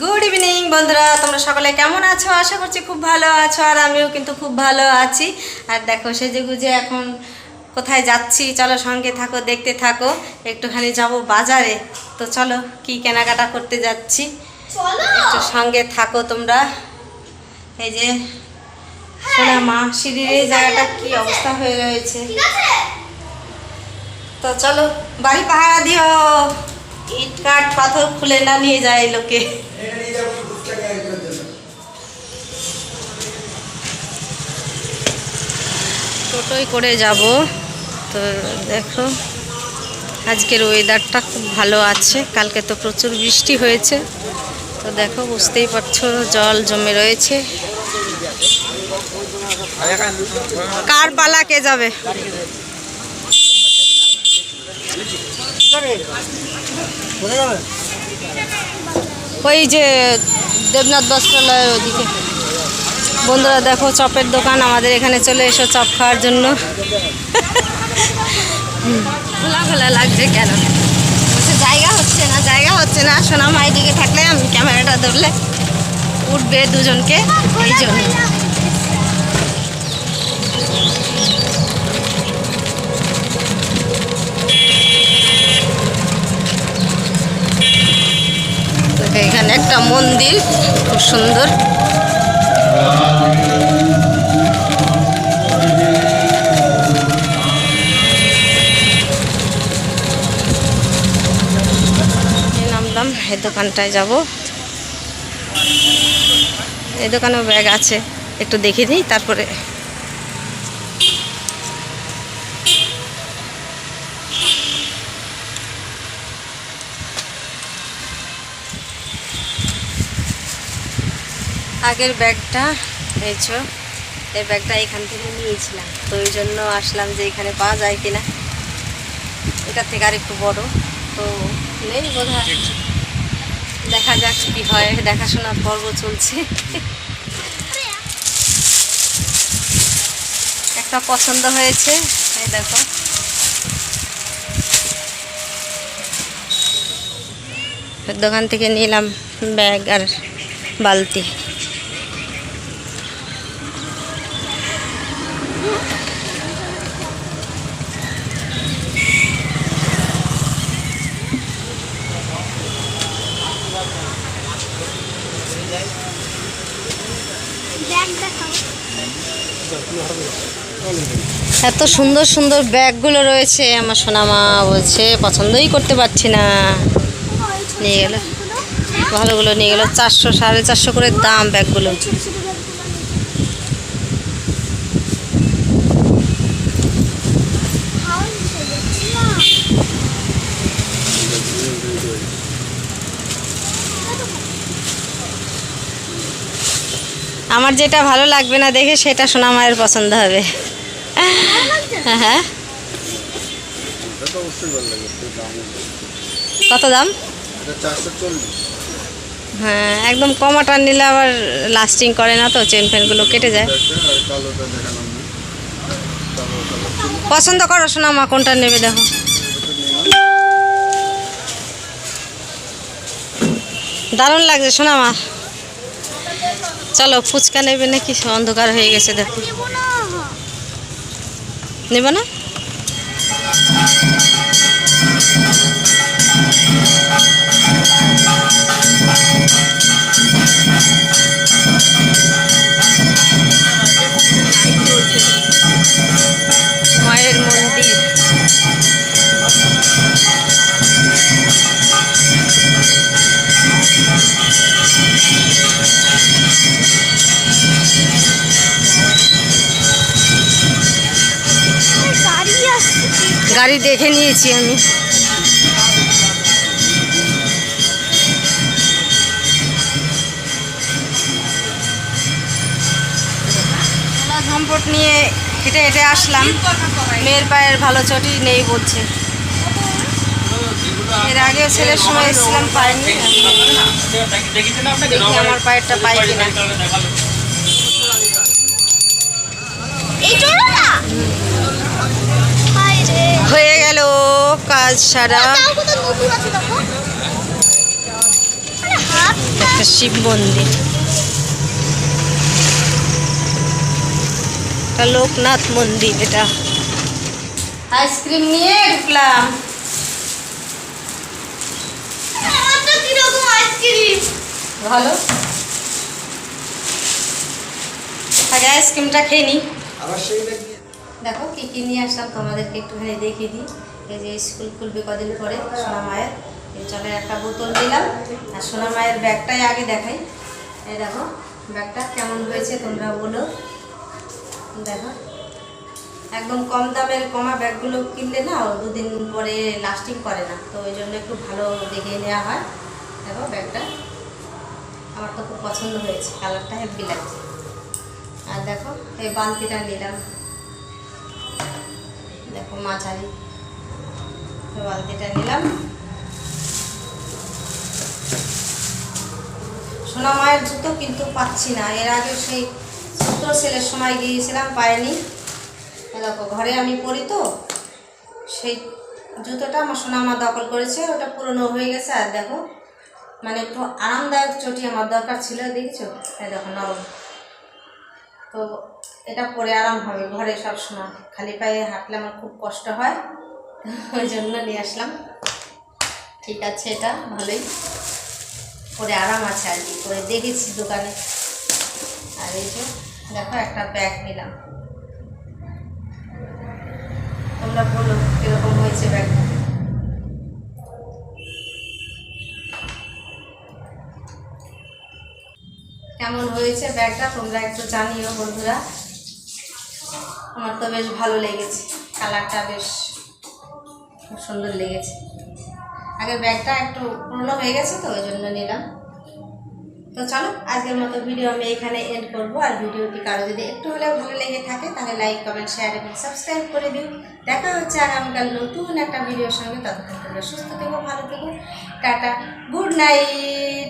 Good evening বন্ধুরা। তোমরা সকলে কেমন আছো? আশা করছি খুব ভালো আছো আর আমিও কিন্তু খুব ভালো আছি। আর দেখো সেজে গুজে এখন কোথায় যাচ্ছি? চলো সঙ্গে থাকো দেখতে থাকো। একটুখানি যাব বাজারে। তো চলো কি কেনাকাটা করতে যাচ্ছি? চলো! একটু সঙ্গে থাকো তোমরা। এই যে সোনা মা সিঁড়ির এই জায়গাটা কি অবস্থা হয়ে রয়েছে। তো চলো বাড়ি পাহারা দিও। ইট কাঠ পাথর খুলে না নিয়ে যায় লোকে। টোটোই করে যাব। তো দেখো, আজকের ওয়েদারটা খুব ভালো আছে। কালকে তো প্রচুর বৃষ্টি হয়েছে। তো দেখো, বুঝতেই পারছ, জল জমে রয়েছে। কার পালা কে যাবে? ওই যে দেবনাথ বস্ত্রালয়ের ওদিকে। বন্ধুরা দেখো চপের দোকান, আমাদের এখানে চলে এসো চপ খাওয়ার জন্য। খোলা খোলা লাগছে কেন? জায়গা হচ্ছে না, জায়গা হচ্ছে না। সোনাম দিকে থাকলে আমি ক্যামেরাটা ধরলে উঠবে দুজনকে, এই জন্য। এখানে একটা মন্দির, খুব সুন্দর। দোকানটায় যাব। এই দোকানেও ব্যাগ আছে, একটু দেখে নিই তারপরে। আগের ব্যাগটা এই চো এই ব্যাগটা এখান থেকে নিয়েছিলাম, তো ওই জন্য আসলাম যে এখানে পাওয়া যায় কিনা। এটা থেকে আর একটু বড়, তো নেই বোধ যাক কি হয়, দেখাশোনার পর্ব চলছে। একটা পছন্দ হয়েছে, এই দেখো। দোকান থেকে নিলাম ব্যাগ আর বালতি। এত সুন্দর সুন্দর ব্যাগগুলো রয়েছে, আমার সোনামা বলছে, পছন্দই করতে পারছি না। নিয়ে গেল। ভালোগুলো নিয়ে গেল। চারশো, সাড়ে চারশো করে দাম ব্যাগগুলো ছোট ছোট ব্যাগগুলো হাওয়া এসে যাচ্ছে না আমার যেটা ভালো লাগবে না দেখে সেটা সোনামায়ের পছন্দ হবে? হ্যাঁ দাম কত দাম? হ্যাঁ একদম কমাটা নিলে আবার লাস্টিং করে না তো চেন ফেনগুলো কেটে যায়। পছন্দ করো সোনামা কোনটা নেবে দেখো। দারুণ লাগছে সোনামা চলো ফুচকা নেবে নাকি? অন্ধকার হয়ে গেছে দেখো। নেব না নেব না? গাড়ি দেখে নিয়েছি আমি। ঝম্পট নিয়ে হেঁটে হেঁটে আসলাম। মেয়ের পায়ের ভালো চটি নেই বলছে। এর আগেও ছেলের সময় এসেছিলাম দেখি আমার পায়েরটা পাই কিনা। এই হায় গেল কাজ সারা। একটা শিব মন্দির। একটা লোকনাথ মন্দির এটা। আইসক্রিম নিয়ে ঢুকলাম। ভালো। আগে আইসক্রিমটা খেয়ে নিই আবার দেখো কি কী নিয়ে আসলাম, তোমাদেরকে একটুখানি দেখিয়ে দিই। এই যে স্কুল খুলবে কদিন পরে, সোনা মায়ের। এই জলের একটা বোতল দিলাম, আর সোনা মায়ের ব্যাগটাই আগে দেখাই। এই দেখো, ব্যাগটা কেমন হয়েছে তোমরা বলো। দেখো, একদম কম দামের কমা ব্যাগগুলো কিনলে না দুদিন পরে লাস্টিং করে না, তো ওই জন্য একটু ভালো দেখে নেওয়া হয়। দেখো, ব্যাগটা আমার তো খুব পছন্দ হয়েছে, কালারটা হেভি লাগছে। আর দেখো, এই বালতিটা নিলাম। দেখো মাঝারি। বালতিটা নিলাম। সোনা মায়ের জুতো কিন্তু পাচ্ছি না। এর আগে সেই ছোট ছেলের সময় গিয়েছিলাম, পাইনি। দেখো, ঘরে আমি পরি তো। সেই জুতোটা আমার সোনা মা দখল করেছে। ওটা পুরনো হয়ে গেছে। আর দেখো মানে একটু আরামদায়ক চটি আমার দরকার ছিল, দেখছ? দেখো নরম তো এটা পরে আরাম হবে ঘরে সব সময়। খালি পায়ে হাঁটলে আমার খুব কষ্ট হয়, ওই জন্য নিয়ে আসলাম। ঠিক আছে এটা, ভালোই। পরে আরাম আছে আর কি পরে দেখেছি দোকানে। আর এই যে, দেখো একটা ব্যাগ নিলাম। তোমরা বলো কীরকম হয়েছে ব্যাগটা কেমন হয়েছে ব্যাগটা তোমরা একটু জানিও বন্ধুরা। আমার তো বেশ ভালো লেগেছে। কালারটা বেশ খুব সুন্দর লেগেছে। আগের ব্যাগটা একটু পুরনো হয়ে গেছে তো, ওই জন্য নিলাম। তো চলো, আজকের মতো ভিডিও আমি এখানে এন্ড করব। আর ভিডিওটি কারও যদি একটু হলেও ভালো লেগে থাকে, তাহলে লাইক কমেন্ট শেয়ার এবং সাবস্ক্রাইব করে দিও। দেখা হচ্ছে আগামীকাল নতুন একটা ভিডিওর সঙ্গে। ততক্ষণ তোমরা সুস্থ থেকো, ভালো থেকো। Tata good night